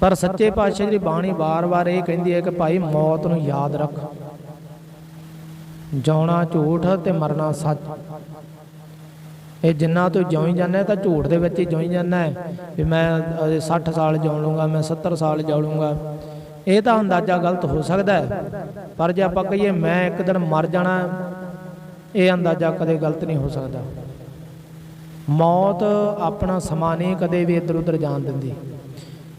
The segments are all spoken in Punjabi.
ਪਰ ਸੱਚੇ ਪਾਤਸ਼ਾਹ ਦੀ ਬਾਣੀ ਵਾਰ-ਵਾਰ ਇਹ ਕਹਿੰਦੀ ਹੈ ਕਿ ਭਾਈ ਮੌਤ ਨੂੰ ਯਾਦ ਰੱਖ। ਜਿਉਣਾ ਝੂਠ ਤੇ ਮਰਨਾ ਸੱਚ। ਇਹ ਜਿੰਨਾ ਤੂੰ ਜਿਉਂ ਹੀ ਜਾਂਦਾ ਤਾਂ ਝੂਠ ਦੇ ਵਿੱਚ ਹੀ ਜਿਉਂ ਹੀ ਜਾਂਦਾ ਹੈ। ਵੀ ਮੈਂ ਅਜੇ 60 ਸਾਲ ਜਿਉਂ ਲੂੰਗਾ, ਮੈਂ 70 ਸਾਲ ਜਿਉਂ ਲੂੰਗਾ। ਇਹ ਤਾਂ ਅੰਦਾਜ਼ਾ ਗਲਤ ਹੋ ਸਕਦਾ ਹੈ। ਪਰ ਜੇ ਆਪਾਂ ਕਹੀਏ ਮੈਂ ਇੱਕ ਦਿਨ ਮਰ ਜਾਣਾ, ਇਹ ਅੰਦਾਜ਼ਾ ਕਦੇ ਗਲਤ ਨਹੀਂ ਹੋ ਸਕਦਾ। ਮੌਤ ਆਪਣਾ ਸਮਾਂ ਨਹੀਂ ਕਦੇ ਵੀ ਇੱਧਰ ਉੱਧਰ ਜਾਣ ਦਿੰਦੀ।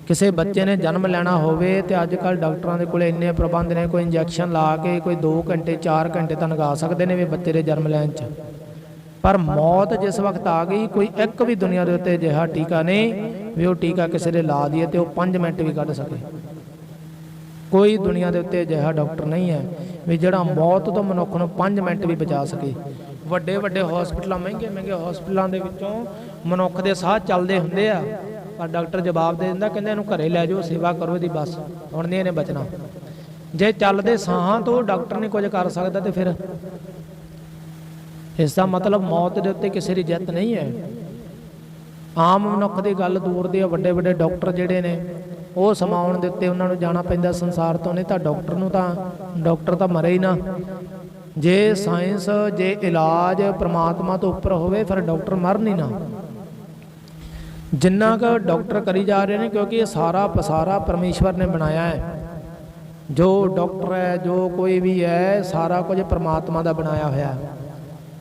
ਕਿਸੇ ਬੱਚੇ ਨੇ ਜਨਮ ਲੈਣਾ ਹੋਵੇ ਤੇ ਅੱਜ ਕੱਲ ਡਾਕਟਰਾਂ ਦੇ ਕੋਲੇ ਇੰਨੇ ਪ੍ਰਬੰਧ ਨੇ, ਕੋਈ ਇੰਜੈਕਸ਼ਨ ਲਾ ਕੇ ਕੋਈ 2 ਘੰਟੇ 4 ਘੰਟੇ ਤਾਂ ਲਗਾ ਸਕਦੇ ਨੇ ਵੀ ਬੱਚੇ ਦੇ ਜਨਮ ਲੈਣ 'ਚ। ਪਰ ਮੌਤ ਜਿਸ ਵਕਤ ਆ ਗਈ, ਕੋਈ ਇੱਕ ਵੀ ਦੁਨੀਆ ਦੇ ਉੱਤੇ ਅਜਿਹਾ ਟੀਕਾ ਨਹੀਂ ਵੀ ਉਹ ਟੀਕਾ ਕਿਸੇ ਦੇ ਲਾ ਦਈਏ ਤੇ ਉਹ 5 ਮਿੰਟ ਵੀ ਕੱਢ ਸਕੇ। ਕੋਈ ਦੁਨੀਆ ਦੇ ਉੱਤੇ ਅਜਿਹਾ ਡਾਕਟਰ ਨਹੀਂ ਹੈ ਵੀ ਜਿਹੜਾ ਮੌਤ ਤੋਂ ਮਨੁੱਖ ਨੂੰ 5 ਮਿੰਟ ਵੀ ਬਚਾ ਸਕੇ। ਵੱਡੇ ਵੱਡੇ ਹਸਪੀਟਲਾਂ ਮਹਿੰਗੇ ਮਹਿੰਗੇ ਹਸਪੀਟਲਾਂ ਦੇ ਵਿੱਚੋਂ ਮਨੁੱਖ ਦੇ ਸਾਹ ਚੱਲਦੇ ਹੁੰਦੇ ਆ। ਪਰ ਡਾਕਟਰ ਜਵਾਬ ਦੇ ਦਿੰਦਾ, ਕਹਿੰਦੇ ਇਹਨੂੰ ਘਰੇ ਲੈ ਜਾਓ, ਸੇਵਾ ਕਰੋ ਇਹਦੀ ਬਸ। ਹੁਣ ਨਹੀਂ ਇਹਨੇ ਬਚਣਾ। ਜੇ ਚੱਲਦੇ ਸਾਹਾਂ ਤੋਂ ਡਾਕਟਰ ਨਹੀਂ ਕੁਝ ਕਰ ਸਕਦਾ ਤੇ ਫਿਰ ਇਸ ਦਾ ਮਤਲਬ ਮੌਤ ਦੇ ਉੱਤੇ ਕਿਸੇ ਦੀ ਜਿੱਤ ਨਹੀਂ ਹੈ। ਆਮ ਮਨੁੱਖ ਦੀ ਗੱਲ ਦੂਰ ਦੀ ਆ ਵੱਡੇ ਵੱਡੇ ਡਾਕਟਰ ਜਿਹੜੇ ਨੇ, ਉਹ ਸਮਾਉਣ ਦੇ ਉੱਤੇ ਉਹਨਾਂ ਨੂੰ ਜਾਣਾ ਪੈਂਦਾ, ਸੰਸਾਰ ਤੋਂ ਨਹੀਂ ਤਾਂ ਡਾਕਟਰ ਨੂੰ ਤਾਂ, ਡਾਕਟਰ ਤਾਂ ਮਰੇ ਹੀ ਨਾ। ਜੇ ਸਾਇੰਸ, ਜੇ ਇਲਾਜ ਪ੍ਰਮਾਤਮਾ ਤੋਂ ਉੱਪਰ ਹੋਵੇ, ਫਿਰ ਡਾਕਟਰ ਮਰ ਨਹੀਂ ਨਾ। ਜਿੰਨਾ ਕੁ ਡਾਕਟਰ ਕਰੀ ਜਾ ਰਹੇ ਨੇ, ਕਿਉਂਕਿ ਇਹ ਸਾਰਾ ਪਸਾਰਾ ਪਰਮੇਸ਼ਵਰ ਨੇ ਬਣਾਇਆ ਹੈ। ਜੋ ਡਾਕਟਰ ਹੈ, ਜੋ ਕੋਈ ਵੀ ਹੈ, ਸਾਰਾ ਕੁਝ ਪ੍ਰਮਾਤਮਾ ਦਾ ਬਣਾਇਆ ਹੋਇਆ ਹੈ।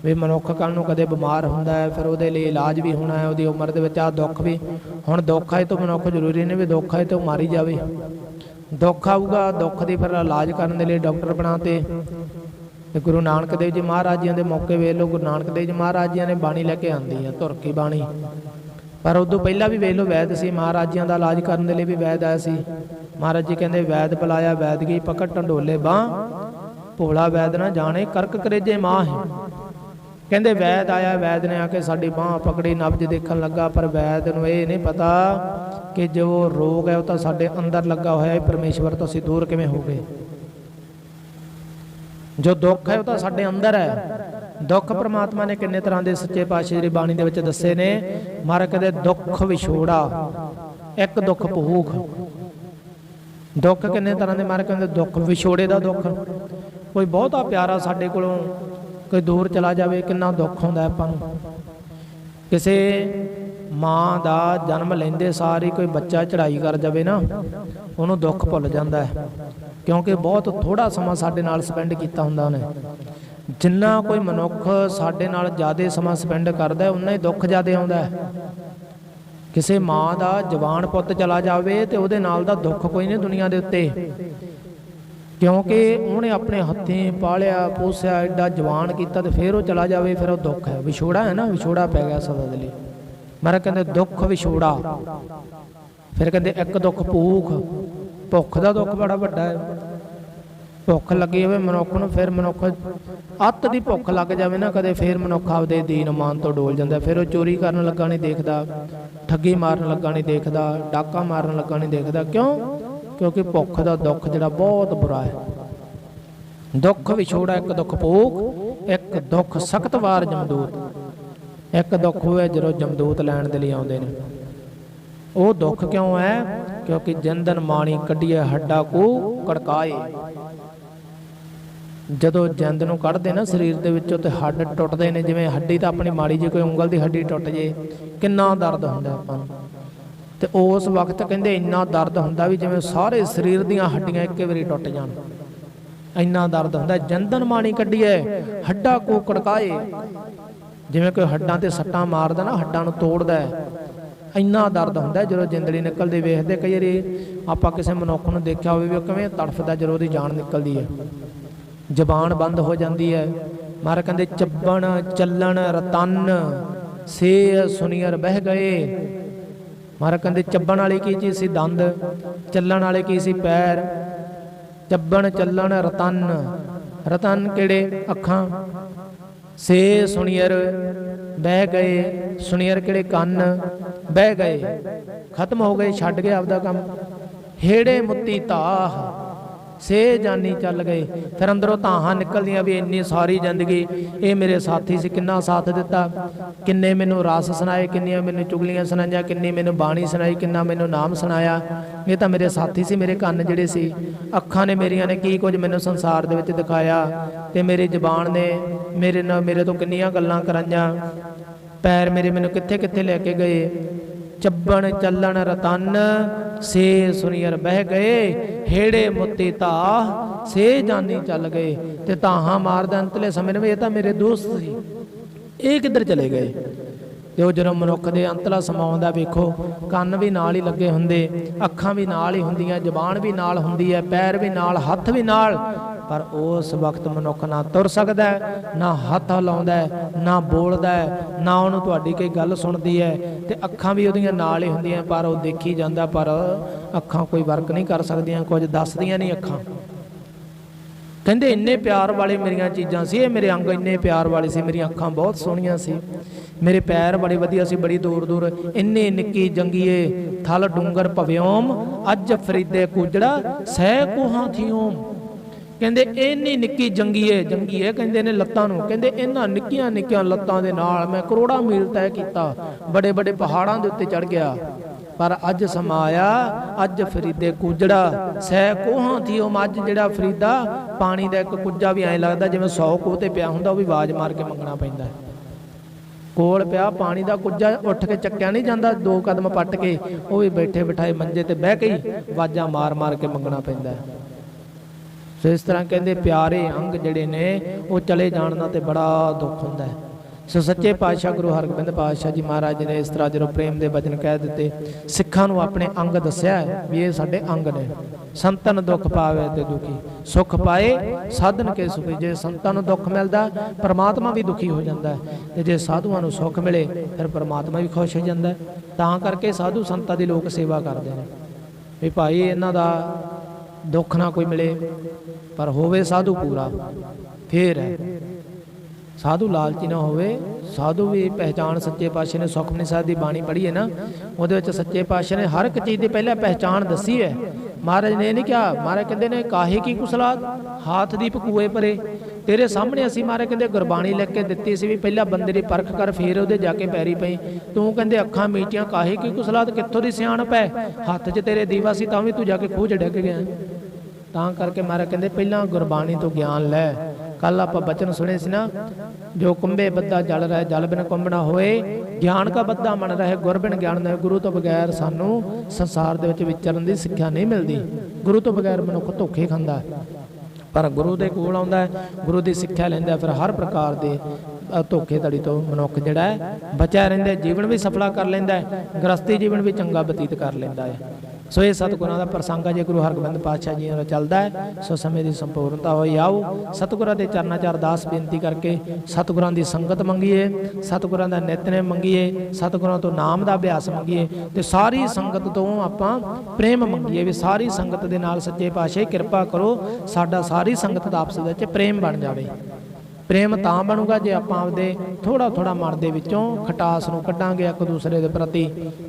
ਵੀ ਮਨੁੱਖ ਕੱਲ ਨੂੰ ਕਦੇ ਬਿਮਾਰ ਹੁੰਦਾ ਹੈ, ਫਿਰ ਉਹਦੇ ਲਈ ਇਲਾਜ ਵੀ ਹੋਣਾ ਹੈ, ਉਹਦੀ ਉਮਰ ਦੇ ਵਿੱਚ ਆ ਦੁੱਖ ਵੀ। ਹੁਣ ਦੁੱਖ ਆਏ ਤੋਂ ਮਨੁੱਖ ਜ਼ਰੂਰੀ ਨਹੀਂ ਵੀ ਦੁੱਖ ਆਏ ਤਾਂ ਉਹ ਮਾਰੀ ਜਾਵੇ। ਦੁੱਖ ਆਊਗਾ, ਦੁੱਖ ਦੀ ਫਿਰ ਇਲਾਜ ਕਰਨ ਦੇ ਲਈ ਡਾਕਟਰ ਬਣਾਤੇ ਤੇ। ਗੁਰੂ ਨਾਨਕ ਦੇਵ ਜੀ ਮਹਾਰਾਜ ਜੀਆਂ ਦੇ ਮੌਕੇ ਵੇਖ ਲਓ, ਗੁਰੂ ਨਾਨਕ ਦੇਵ ਜੀ ਮਹਾਰਾਜ ਜੀਆਂ ਨੇ ਬਾਣੀ ਲੈ ਕੇ ਆਂਦੀ ਹੈ, ਧੁਰ ਕੀ ਬਾਣੀ। ਪਰ ਉਦੋਂ ਪਹਿਲਾਂ ਵੀ ਵੇਖ ਲਓ, ਵੈਦ ਸੀ। ਮਹਾਰਾਜੀਆਂ ਦਾ ਇਲਾਜ ਕਰਨ ਦੇ ਲਈ ਵੀ ਵੈਦ ਆਇਆ ਸੀ। ਮਹਾਰਾਜ ਜੀ ਕਹਿੰਦੇ, ਵੈਦ ਬੁਲਾਇਆ, ਵੈਦ ਗਈ ਪਕੜ ਢੰਡੋਲੇ ਬਾਹ। ਭੋਲਾ ਵੈਦ ਨਾ ਜਾਣੇ, ਕਰਕ ਕਰੇਜੇ ਮਾਹ। ਕਹਿੰਦੇ, ਵੈਦ ਆਇਆ, ਵੈਦ ਨੇ ਆ ਕੇ ਸਾਡੀ ਬਾਹ ਪਕੜੀ, ਨਬਜ ਦੇਖਣ ਲੱਗਾ, ਪਰ ਵੈਦ ਨੂੰ ਇਹ ਨਹੀਂ ਪਤਾ ਕਿ ਜੋ ਰੋਗ ਹੈ, ਉਹ ਤਾਂ ਸਾਡੇ ਅੰਦਰ ਲੱਗਾ ਹੋਇਆ ਹੈ। ਪਰਮੇਸ਼ਵਰ ਤੋਂ ਅਸੀਂ ਦੂਰ ਕਿਵੇਂ ਹੋ ਗਏ? ਜੋ ਦੁੱਖ ਹੈ, ਉਹ ਤਾਂ ਸਾਡੇ ਅੰਦਰ ਹੈ। ਦੁੱਖ ਪ੍ਰਮਾਤਮਾ ਨੇ ਕਿੰਨੇ ਤਰ੍ਹਾਂ ਦੇ ਸੱਚੇ ਪਾਤਸ਼ਾਹ ਦੀ ਬਾਣੀ ਦੇ ਵਿੱਚ ਦੱਸੇ ਨੇ? ਮਹਾਰਾਜ ਕਹਿੰਦੇ ਦੁੱਖ ਵਿਛੋੜਾ, ਇੱਕ ਦੁੱਖ ਭੂਖ ਦੁੱਖ ਕਿੰਨੇ ਤਰ੍ਹਾਂ ਦੇ ਮਹਾਰਾਜ ਕਹਿੰਦੇ ਦੁੱਖ ਵਿਛੋੜੇ ਦਾ ਦੁੱਖ। ਕੋਈ ਬਹੁਤਾ ਪਿਆਰਾ ਸਾਡੇ ਕੋਲੋਂ ਕੋਈ ਦੂਰ ਚਲਾ ਜਾਵੇ, ਕਿੰਨਾ ਦੁੱਖ ਹੁੰਦਾ ਆਪਾਂ ਨੂੰ। ਕਿਸੇ ਮਾਂ ਦਾ ਜਨਮ ਲੈਂਦੇ ਸਾਰ ਹੀ ਕੋਈ ਬੱਚਾ ਚੜ੍ਹਾਈ ਕਰ ਜਾਵੇ ਨਾ, ਉਹਨੂੰ ਦੁੱਖ ਭੁੱਲ ਜਾਂਦਾ ਹੈ। ਕਿਉਂਕਿ ਬਹੁਤ ਥੋੜਾ ਸਮਾਂ ਸਾਡੇ ਨਾਲ ਸਪੈਂਡ ਕੀਤਾ ਹੁੰਦਾ ਉਹਨੇ। ਜਿੰਨਾ ਕੋਈ ਮਨੁੱਖ ਸਾਡੇ ਨਾਲ ਜ਼ਿਆਦਾ ਸਮਾਂ ਸਪੈਂਡ ਕਰਦਾ ਹੈ, ਉਨਾ ਹੀ ਦੁੱਖ ਜ਼ਿਆਦਾ ਆਉਂਦਾ ਹੈ। ਕਿਸੇ ਮਾਂ ਦਾ ਜਵਾਨ ਪੁੱਤ ਚਲਾ ਜਾਵੇ ਤੇ ਉਹਦੇ ਨਾਲ ਦਾ ਦੁੱਖ ਕੋਈ ਨਹੀਂ ਦੁਨੀਆ ਦੇ ਉੱਤੇ। ਕਿਉਂਕਿ ਉਹਨੇ ਆਪਣੇ ਹੱਥੀਂ ਪਾਲਿਆ, ਪੋਸਿਆ, ਐਡਾ ਜਵਾਨ ਕੀਤਾ ਤੇ ਫਿਰ ਉਹ ਚਲਾ ਜਾਵੇ, ਫਿਰ ਉਹ ਦੁੱਖ ਹੈ। ਵਿਛੋੜਾ ਹੈ ਨਾ, ਵਿਛੋੜਾ ਪੈ ਗਿਆ ਸਦਾ ਦੇ ਲਈ। ਮਹਾਰਾਜ ਕਹਿੰਦੇ, ਦੁੱਖ ਵਿਛੋੜਾ। ਫਿਰ ਕਹਿੰਦੇ, ਇੱਕ ਦੁੱਖ ਭੂਖ। ਭੁੱਖ ਦਾ ਦੁੱਖ ਬੜਾ ਵੱਡਾ ਹੈ। ਭੁੱਖ ਲੱਗੀ ਹੋਵੇ ਮਨੁੱਖ ਨੂੰ, ਫਿਰ ਮਨੁੱਖ ਅੱਤ ਦੀ ਭੁੱਖ ਲੱਗ ਜਾਵੇ ਨਾ, ਕਦੇ ਫਿਰ ਮਨੁੱਖ ਆਪਦੇ ਦੀਨ ਮਾਨ ਤੋਂ ਡੋਲ ਜਾਂਦਾ। ਫਿਰ ਉਹ ਚੋਰੀ ਕਰਨ ਲੱਗਾ ਨਹੀਂ ਦੇਖਦਾ, ਠੱਗੀ ਮਾਰਨ ਲੱਗਾ ਨਹੀਂ ਦੇਖਦਾ, ਡਾਕਾ ਮਾਰਨ ਲੱਗਾ ਨਹੀਂ ਦੇਖਦਾ। ਕਿਉਂ? ਕਿਉਂਕਿ ਭੁੱਖ ਦਾ ਦੁੱਖ ਜਿਹੜਾ ਬਹੁਤ ਬੁਰਾ ਹੈ। ਦੁੱਖ ਵਿਛੋੜਾ ਇੱਕ ਦੁੱਖ ਭੂਖ ਇੱਕ ਦੁੱਖ ਸਖਤ ਵਾਰ ਜਮਦੂਤ। ਇੱਕ ਦੁੱਖ ਹੋਇਆ ਜਦੋਂ ਜਮਦੂਤ ਲੈਣ ਦੇ ਲਈ ਆਉਂਦੇ ਨੇ। ਉਹ ਦੁੱਖ ਕਿਉਂ ਹੈ? ਕਿਉਂਕਿ ਜੰਦਨ ਮਾਣੀ ਕੱਢੀਏ ਹੱਡਾ ਕੋ ਕੜਕਾਏ। ਜਦੋਂ ਜੰਦ ਨੂੰ ਕੱਢਦੇ ਨਾ ਸਰੀਰ ਦੇ ਵਿੱਚੋਂ ਤੇ ਹੱਡ ਟੁੱਟਦੇ ਨੇ, ਜਿਵੇਂ ਹੱਡੀ ਤਾਂ ਆਪਣੀ ਮਾੜੀ ਜੇ ਕੋਈ ਉਂਗਲ ਦੀ ਹੱਡੀ ਟੁੱਟ ਜੇ, ਕਿੰਨਾ ਦਰਦ ਹੁੰਦਾ ਆਪਾਂ ਨੂੰ। ਤੇ ਉਸ ਵਕਤ ਕਹਿੰਦੇ ਇੰਨਾ ਦਰਦ ਹੁੰਦਾ ਵੀ ਜਿਵੇਂ ਸਾਰੇ ਸਰੀਰ ਦੀਆਂ ਹੱਡੀਆਂ ਇੱਕੇ ਵਾਰੀ ਟੁੱਟ ਜਾਣ। ਇੰਨਾ ਦਰਦ ਹੁੰਦਾ, ਜੰਦਨ ਮਾਣੀ ਕੱਢੀਏ, ਹੱਡਾ ਕੋ ਕੜਕਾਏ। ਜਿਵੇਂ ਕੋਈ ਹੱਡਾਂ ਤੇ ਸੱਟਾਂ ਮਾਰਦਾ ਨਾ, ਹੱਡਾਂ ਨੂੰ ਤੋੜਦਾ ਇੰਨਾ ਦਰਦ ਹੁੰਦਾ ਜਦੋਂ ਜਿੰਦੜੀ ਨਿਕਲਦੀ, ਵੇਖਦੇ ਕਈ ਵਾਰੀ ਆਪਾਂ ਕਿਸੇ ਮਨੁੱਖ ਨੂੰ ਦੇਖਿਆ ਹੋਵੇ ਵੀ ਉਹ ਕਿਵੇਂ ਤੜਫਦਾ, ਜਦੋਂ ਉਹਦੀ ਜਾਨ ਨਿਕਲਦੀ ਹੈ। ਜ਼ਬਾਨ ਬੰਦ ਹੋ ਜਾਂਦੀ ਹੈ। ਮਹਾਰਾਜ ਕਹਿੰਦੇ, ਚੱਬਣ, ਚੱਲਣ, ਰਤਨ ਸੇ ਸੁਨੀਅਰ ਬਹਿ ਗਏ। ਮਾਰ ਕਹਿੰਦੇ, ਚੱਬਣ ਵਾਲੀ ਕੀ ਚੀਜ਼ ਸੀ? ਦੰਦ। ਚੱਲਣ ਵਾਲੇ ਕੀ ਸੀ? ਪੈਰ। ਚੱਬਣ, ਚੱਲਣ, ਰਤਨ। ਰਤਨ ਕਿਹੜੇ? ਅੱਖਾਂ। ਸੇ ਸੁਨੀਅਰ ਬਹਿ ਗਏ। ਸੁਨੀਅਰ ਕਿਹੜੇ? ਕੰਨ। ਬਹਿ ਗਏ। ਖਤਮ ਹੋ ਗਏ, ਛੱਡ ਗਏ ਆਪਦਾ ਕੰਮ। ਹੇੜੇ ਮੁੱਤੀ ਤਾਹ। ਸੇ ਜਾਨੀ ਚੱਲ ਗਏ। ਫਿਰ ਅੰਦਰੋਂ ਤਾਹਾਂ ਨਿਕਲਦੀਆਂ ਵੀ ਇੰਨੀ ਸਾਰੀ ਜ਼ਿੰਦਗੀ, ਇਹ ਮੇਰੇ ਸਾਥੀ ਸੀ, ਕਿੰਨਾ ਸਾਥ ਦਿੱਤਾ? ਕਿੰਨੇ ਮੈਨੂੰ ਰਸ ਸੁਣਾਏ, ਕਿੰਨੀਆਂ ਮੈਨੂੰ ਚੁਗਲੀਆਂ ਸੁਣਾਈਆਂ, ਕਿੰਨੀ ਮੈਨੂੰ ਬਾਣੀ ਸੁਣਾਈ, ਕਿੰਨਾ ਮੈਨੂੰ ਨਾਮ ਸੁਣਾਇਆ। ਇਹ ਤਾਂ ਮੇਰੇ ਸਾਥੀ ਸੀ, ਮੇਰੇ ਕੰਨ ਜਿਹੜੇ ਸੀ, ਅੱਖਾਂ ਨੇ ਮੇਰੀਆਂ ਨੇ ਕੀ ਕੁਝ ਮੈਨੂੰ ਸੰਸਾਰ ਦੇ ਵਿੱਚ ਦਿਖਾਇਆ। ਤੇ ਮੇਰੀ ਜ਼ਬਾਨ ਨੇ ਮੇਰੇ ਨਾਲ ਮੇਰੇ ਤੋਂ ਕਿੰਨੀਆਂ ਗੱਲਾਂ ਕਰਾਈਆਂ। ਪੈਰ ਮੇਰੇ ਮੈਨੂੰ ਕਿੱਥੇ ਕਿੱਥੇ ਲੈ ਕੇ ਗਏ? ਚੱਬਣ ਚੱਲਣ ਰਤਨ। ਸੇ ਸੁਨੀਰ ਬਹਿ ਗਏ, ਹੇੜੇ ਮੁੱਤੀ ਧਾ ਸੇ ਜਾਨੀ ਚੱਲ ਗਏ। ਤੇ ਤਾਹਾਂ ਮਾਰਦਾ ਅੰਤਲੇ ਸਮੇਂ ਨੂੰ ਇਹ ਤਾਂ ਮੇਰੇ ਦੋਸਤ ਸੀ। ਇਹ ਕਿੱਧਰ ਚਲੇ ਗਏ? ਤੇ ਉਹ ਜਦੋਂ ਮਨੁੱਖ ਦੇ ਅੰਤਲਾ ਸਮਾਉਂਦਾ ਵੇਖੋ, ਕੰਨ ਵੀ ਨਾਲ ਹੀ ਲੱਗੇ ਹੁੰਦੇ, ਅੱਖਾਂ ਵੀ ਨਾਲ ਹੀ ਹੁੰਦੀਆਂ, ਜ਼ਬਾਨ ਵੀ ਨਾਲ ਹੁੰਦੀ ਹੈ, ਪੈਰ ਵੀ ਨਾਲ, ਹੱਥ ਵੀ ਨਾਲ। ਪਰ ਉਸ ਵਕਤ ਮਨੁੱਖ ਨਾ ਤੁਰ ਸਕਦਾ ਹੈ, ਨਾ ਹੱਥ ਹਿਲਾਉਂਦਾ ਹੈ, ਨਾ ਬੋਲਦਾ ਹੈ, ਨਾ ਉਹਨੂੰ ਤੁਹਾਡੀ ਕੋਈ ਗੱਲ ਸੁਣਦੀ ਹੈ ਤੇ ਅੱਖਾਂ ਵੀ ਉਹਦੀਆਂ ਨਾਲ ਹੀ ਹੁੰਦੀਆਂ ਪਰ ਉਹ ਦੇਖੀ ਜਾਂਦਾ ਪਰ ਅੱਖਾਂ ਕੋਈ ਵਰਕ ਨਹੀਂ ਕਰ ਸਕਦੀਆਂ ਕੁਝ ਦੱਸਦੀਆਂ ਨਹੀਂ ਅੱਖਾਂ। ਕਹਿੰਦੇ ਇੰਨੇ ਪਿਆਰ ਵਾਲੇ ਮੇਰੀਆਂ ਚੀਜ਼ਾਂ ਸੀ ਇਹ ਮੇਰੇ ਅੰਗ ਇੰਨੇ ਪਿਆਰ ਵਾਲੇ ਸੀ ਮੇਰੀਆਂ ਅੱਖਾਂ ਬਹੁਤ ਸੋਹਣੀਆਂ ਸੀ। ਮੇਰੇ ਪੈਰ ਬੜੇ ਵਧੀਆ ਸੀ ਬੜੀ ਦੂਰ ਦੂਰ ਇੰਨੇ ਨਿੱਕੀ ਜੰਗੀਏ ਥਲ ਡੂੰਗਰ ਭਵਿਓਮ ਅੱਜ ਫਰੀਦੇ ਕੁਜੜਾ ਸਹਿ ਕੋਹਾਂ ਥਿਓਮ। ਕਹਿੰਦੇ, ਇੰਨੀ ਨਿੱਕੀ ਜੰਗੀਏ ਜੰਗੀਏ ਕਹਿੰਦੇ ਨੇ ਲੱਤਾਂ ਨੂੰ। ਕਹਿੰਦੇ ਇਹਨਾਂ ਨਿੱਕੀਆਂ ਨਿੱਕੀਆਂ ਲੱਤਾਂ ਦੇ ਨਾਲ ਮੈਂ ਕਰੋੜਾਂ ਮੀਲ ਤੈਅ ਕੀਤਾ। ਬੜੇ ਬੜੇ ਪਹਾੜਾਂ ਦੇ ਉੱਤੇ ਚੜ ਗਿਆ। ਪਰ ਅੱਜ ਸਮਾਇਆ ਅੱਜ ਫਰੀਦੇ ਕੁਜੜਾ, ਸਹਿ ਕੋਹਾਂ ਥੀ ਉਹ ਮੱਝ ਜਿਹੜਾ ਫਰੀਦਾ, ਪਾਣੀ ਦਾ ਇੱਕ ਕੁੱਜਾ ਵੀ ਐਂ ਲੱਗਦਾ ਜਿਵੇਂ 100 ਕੋਹ ਤੇ ਪਿਆ ਹੁੰਦਾ, ਉਹ ਵੀ ਆਵਾਜ਼ ਮਾਰ ਕੇ ਮੰਗਣਾ ਪੈਂਦਾ ਕੋਲ ਪਿਆ, ਪਾਣੀ ਦਾ ਕੁੱਜਾ ਉੱਠ ਕੇ ਚੱਕਿਆ ਨਹੀਂ ਜਾਂਦਾ, ਦੋ ਕਦਮ ਪੱਟ ਕੇ, ਉਹ ਵੀ ਬੈਠੇ ਬਿਠਾਏ ਮੰਜੇ ਤੇ ਬਹਿ ਕੇ ਹੀ ਆਵਾਜ਼ਾਂ ਮਾਰ ਮਾਰ ਕੇ ਮੰਗਣਾ ਪੈਂਦਾ ਸੋ ਇਸ ਤਰ੍ਹਾਂ ਕਹਿੰਦੇ ਪਿਆਰੇ ਅੰਗ ਜਿਹੜੇ ਨੇ, ਉਹ ਚਲੇ ਜਾਣ ਦਾ ਤੇ ਬੜਾ ਦੁੱਖ ਹੁੰਦਾ ਹੈ। ਸੋ ਸੱਚੇ ਪਾਤਸ਼ਾਹ ਗੁਰੂ ਹਰਗੋਬਿੰਦ ਪਾਤਸ਼ਾਹ ਜੀ ਮਹਾਰਾਜ ਨੇ ਇਸ ਤਰ੍ਹਾਂ ਜਦੋਂ ਪ੍ਰੇਮ ਦੇ ਵਚਨ ਕਹਿ ਦਿੱਤੇ, ਸਿੱਖਾਂ ਨੂੰ ਆਪਣੇ ਅੰਗ ਦੱਸਿਆ ਵੀ ਇਹ ਸਾਡੇ ਅੰਗ ਨੇ। ਸੰਤਨ ਦੁੱਖ ਪਾਵੇ ਤੇ ਦੁਖੀ। ਸੁਖ ਪਾਏ, ਸਾਧਨ ਕੇ ਸੁਖੀ। ਜੇ ਸੰਤਾਂ ਨੂੰ ਦੁੱਖ ਮਿਲਦਾ, ਪਰਮਾਤਮਾ ਵੀ ਦੁਖੀ ਹੋ ਜਾਂਦਾ ਹੈ। ਤੇ ਜੇ ਸਾਧੂਆਂ ਨੂੰ ਸੁਖ ਮਿਲੇ, ਫਿਰ ਪਰਮਾਤਮਾ ਵੀ ਖੁਸ਼ ਹੋ ਜਾਂਦਾ ਤਾਂ ਕਰਕੇ ਸਾਧੂ ਸੰਤਾਂ ਦੀ ਲੋਕ ਸੇਵਾ ਕਰਦੇ ਨੇ। ਵੀ ਭਾਈ ਇਹਨਾਂ ਦਾ ਦੁੱਖ ਨਾ ਕੋਈ ਮਿਲੇ, ਪਰ ਹੋਵੇ ਸਾਧੂ ਪੂਰਾ, ਫੇਰ ਹੈ। ਸਾਧੂ ਲਾਲਚੀ ਨਾ ਹੋਵੇ, ਸਾਧੂ ਵੀ ਪਹਿਚਾਨ ਸੱਚੇ ਪਾਤਸ਼ਾਹ ਨੇ, ਸੁਖਮਨੀ ਸਾਹਿਬ ਦੀ ਬਾਣੀ ਪੜ੍ਹੀ ਹੈ ਨਾ, ਉਹਦੇ ਵਿੱਚ ਸੱਚੇ ਪਾਤਸ਼ਾਹ ਨੇ ਹਰ ਇੱਕ ਚੀਜ਼ ਦੀ ਪਹਿਲਾਂ ਪਹਿਚਾਨ ਦੱਸੀ ਹੈ। ਮਹਾਰਾਜ ਨੇ ਇਹ ਨਹੀਂ ਕਿਹਾ, ਮਹਾਰਾਜ ਕਹਿੰਦੇ ਨੇ, ਕਾਹੇ ਕੀ ਕੁਸਲਾਤ, ਹਾਥ ਦੀ ਪਕੂਏ ਪਰੇ। ਤੇਰੇ ਸਾਹਮਣੇ ਅਸੀਂ ਮਹਾਰਾਜ ਕਹਿੰਦੇ ਗੁਰਬਾਣੀ ਲਿਖ ਕੇ ਦਿੱਤੀ ਸੀ ਵੀ ਪਹਿਲਾਂ ਬੰਦੇ ਦੀ ਪਰਖ ਕਰ, ਫੇਰ ਉਹਦੇ ਜਾ ਕੇ ਪੈਰੀ ਪਈ। ਤੂੰ ਕਹਿੰਦੇ ਅੱਖਾਂ ਮੀਚੀਆਂ, ਕਾਹੇ ਕੀ ਕੁਸਲਾਤ, ਕਿੱਥੋਂ ਦੀ ਸਿਆਣਪ ਹੈ? ਹੱਥ 'ਚ ਤੇਰੇ ਦੀਵਾ ਸੀ, ਤਾਂ ਵੀ ਤੂੰ ਜਾ ਕੇ ਖੂਹ 'ਚ ਡਿੱਗ ਗਿਆ। ਤਾਂ ਕਰਕੇ ਮਹਾਰਾਜ ਕਹਿੰਦੇ, ਪਹਿਲਾਂ ਗੁਰਬਾਣੀ ਤੋਂ ਗਿਆਨ ਲੈ। ਕੱਲ ਆਪਾਂ ਬਚਨ ਸੁਣੇ ਸੀ ਨਾ, ਜੋ ਕੁੰਭੇ ਬੱਦਾ ਜਲ ਰਹਿ, ਜਲ ਬਿਨ ਕੁੰਭਣਾ ਹੋਏ, ਗਿਆਨ ਕਾ ਬੱਦਾ ਮਨ ਰਹੇ, ਗੁਰ ਬਿਨ ਗਿਆਨ ਨਾ ਗੁਰੂ ਤੋਂ ਬਗੈਰ ਸਾਨੂੰ ਸੰਸਾਰ ਦੇ ਵਿੱਚ ਵਿਚਰਨ ਦੀ ਸਿੱਖਿਆ ਨਹੀਂ ਮਿਲਦੀ। ਗੁਰੂ ਤੋਂ ਬਗੈਰ ਮਨੁੱਖ ਧੋਖੇ ਖਾਂਦਾ ਪਰ ਗੁਰੂ ਦੇ ਕੋਲ ਆਉਂਦਾ ਹੈ, ਗੁਰੂ ਦੀ ਸਿੱਖਿਆ ਲੈਂਦਾ ਫਿਰ ਹਰ ਪ੍ਰਕਾਰ ਦੇ ਧੋਖੇਧੜੀ ਤੋਂ ਮਨੁੱਖ ਜਿਹੜਾ ਹੈ, ਬਚਿਆ ਰਹਿੰਦਾ ਜੀਵਨ ਵੀ ਸਫਲਾ ਕਰ ਲੈਂਦਾ ਗ੍ਰਸਤੀ ਜੀਵਨ ਵੀ ਚੰਗਾ ਬਤੀਤ ਕਰ ਲੈਂਦਾ ਹੈ। ਸੋ ਇਹ ਸਤਿਗੁਰਾਂ ਦਾ ਪ੍ਰਸੰਗ ਹੈ ਜੇ ਗੁਰੂ ਹਰਗੋਬਿੰਦ ਪਾਤਸ਼ਾਹ ਜੀ ਨਾਲ ਚੱਲਦਾ ਹੈ, ਸੋ ਸਮੇਂ ਦੀ ਸੰਪੂਰਨਤਾ ਹੋਈ, ਆਓ ਸਤਿਗੁਰਾਂ ਦੇ ਚਰਨਾਂ 'ਚ ਅਰਦਾਸ ਬੇਨਤੀ ਕਰਕੇ ਸਤਿਗੁਰਾਂ ਦੀ ਸੰਗਤ ਮੰਗੀਏ, ਸਤਿਗੁਰਾਂ ਦਾ ਨਿਤਨੇਮ ਮੰਗੀਏ, ਸਤਿਗੁਰਾਂ ਤੋਂ ਨਾਮ ਦਾ ਅਭਿਆਸ ਮੰਗੀਏ ਤੇ ਸਾਰੀ ਸੰਗਤ ਤੋਂ ਆਪਾਂ ਪ੍ਰੇਮ ਮੰਗੀਏ ਵੀ ਸਾਰੀ ਸੰਗਤ ਦੇ ਨਾਲ ਸੱਚੇ ਪਾਤਸ਼ਾਹ ਕਿਰਪਾ ਕਰੋ, ਸਾਡਾ ਸਾਰੀ ਸੰਗਤ ਦਾ ਆਪਸ ਵਿੱਚ ਪ੍ਰੇਮ ਬਣ ਜਾਵੇ। ਪ੍ਰੇਮ ਤਾਂ ਬਣੂਗਾ ਜੇ ਆਪਾਂ ਆਪਦੇ ਥੋੜਾ ਥੋੜਾ ਮਨ ਦੇ ਵਿੱਚੋਂ ਖਟਾਸ ਨੂੰ ਕੱਢਾਂਗੇ ਇੱਕ ਦੂਸਰੇ ਦੇ ਪ੍ਰਤੀ,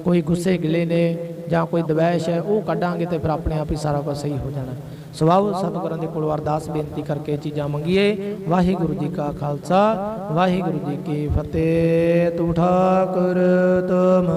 ਕੋਈ ਗੁੱਸੇ ਗਿਲੇ ਨੇ ਜਾਂ ਕੋਈ ਦਵੈਸ਼ ਹੈ, ਉਹ ਕੱਢਾਂਗੇ ਤੇ ਫਿਰ ਆਪਣੇ ਆਪ ਹੀ ਸਾਰਾ ਕੁਝ ਸਹੀ ਹੋ ਜਾਣਾ। ਸਵਾਉ ਸਤਿਗੁਰਾਂ ਦੇ ਕੋਲ, ਅਰਦਾਸ ਬੇਨਤੀ ਕਰਕੇ ਚੀਜ਼ਾਂ ਮੰਗੀਏ। ਵਾਹਿਗੁਰੂ ਜੀ ਕਾ ਖਾਲਸਾ, ਵਾਹਿਗੁਰੂ ਜੀ ਕੀ ਫਤਿਹ। ਤੂੰ ਠਾਕੁਰ ਤੁਮ